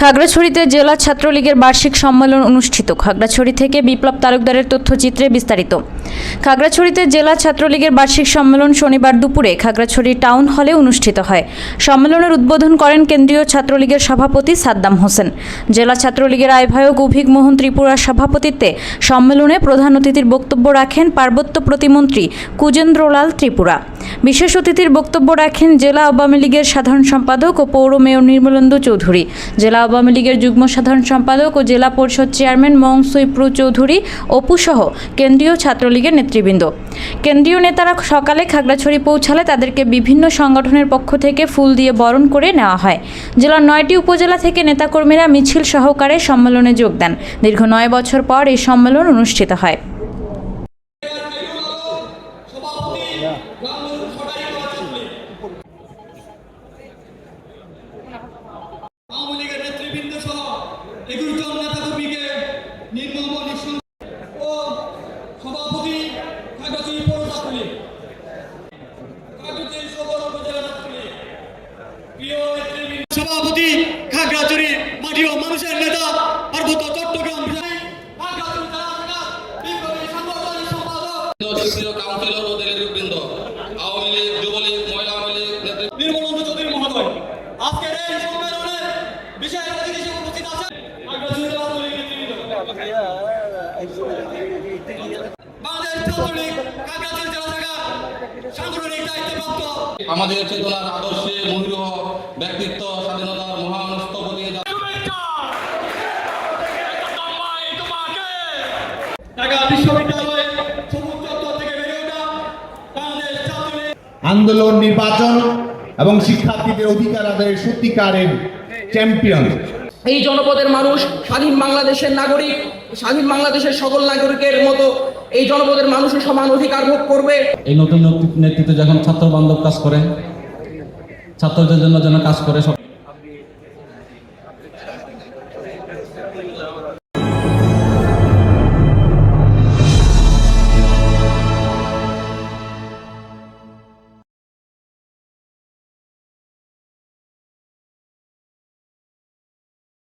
খাগড়াছড়িতে জেলা ছাত্রলীগের বার্ষিক সম্মেলন অনুষ্ঠিত। খাগড়াছড়ি থেকে বিপ্লব তালুকদারের তথ্যচিত্রে বিস্তারিত। খাগড়াছড়িতে জেলা ছাত্রলীগের বার্ষিক সম্মেলন শনিবার দুপুরে খাগড়াছড়ি টাউন হলে অনুষ্ঠিত হয়। সম্মেলনের উদ্বোধন করেন কেন্দ্রীয় ছাত্রলীগের সভাপতি সাদ্দাম হোসেন। জেলা ছাত্রলীগের আহ্বায়ক অভিক মোহন ত্রিপুরার সভাপতিত্বে সম্মেলনে প্রধান অতিথির বক্তব্য রাখেন পার্বত্য প্রতিমন্ত্রী কুজেন্দ্রলাল ত্রিপুরা। বিশেষ অতিথির বক্তব্য রাখেন জেলা আওয়ামী লীগের সাধারণ সম্পাদক ও পৌর মেয়র নির্মলেন্দু চৌধুরী। জেলা আওয়ামী লীগের যুগ্ম সাধারণ সম্পাদক ও জেলা পরিষদ চেয়ারম্যান মং মংসুইপ্রু চৌধুরী, অপুসহ কেন্দ্রীয় ছাত্রলীগের নেতৃবৃন্দ। কেন্দ্রীয় নেতারা সকালে খাগড়াছড়ি পৌঁছালে তাদেরকে বিভিন্ন সংগঠনের পক্ষ থেকে ফুল দিয়ে বরণ করে নেওয়া হয়। জেলার নয়টি উপজেলা থেকে নেতাকর্মীরা মিছিল সহকারে সম্মেলনে যোগ দেন। দীর্ঘ নয় বছর পর এই সম্মেলন অনুষ্ঠিত হয়। আওয়ামী লীগের নেতৃবৃন্দ সহ নেতা কর্মীকে নির্মম নিঃসন্দ ও সভাপতি কাগজি পৌরসভা কাগজি সদর উপজেলা ছাত্রলীগ প্রিয় নেতৃবৃন্দ সভাপতি খাগড়াছড়ি মাটি ও মানুষের নেতা পার্বত্য চট্টগ্রাম বিধায়ক, খাগড়াছড়ি জেলা শাখার বিপ্লবী সাংগঠনিক সক্রিয় কাউন্সিলর ও নেতৃবৃন্দ আওয়ামী লীগ যুবলীগ মহিলা আওয়ামী লীগ নির্মলেন্দু চৌধুরী মহোদয় আজকের এই সম্মেলনে বিশেষ অতিথি উপস্থিত আছেন। আমাদের চেতনার আদর্শে মহিরহ ব্যক্তিত্ব স্বাধীনতার মহান আন্দোলন নির্বাচন এবং শিক্ষার্থীদের অধিকার আদায়ের সত্যিকারের চ্যাম্পিয়ন এই জনপদের মানুষ স্বাধীন বাংলাদেশের নাগরিক স্বাধীন বাংলাদেশের সকল নাগরিকের মতো এই জনপদের মানুষও সমান অধিকার ভোগ করবে। এই নতুন নেতৃত্বে যখন ছাত্র বান্ধব কাজ করে ছাত্রদের জন্য যেন কাজ করে সব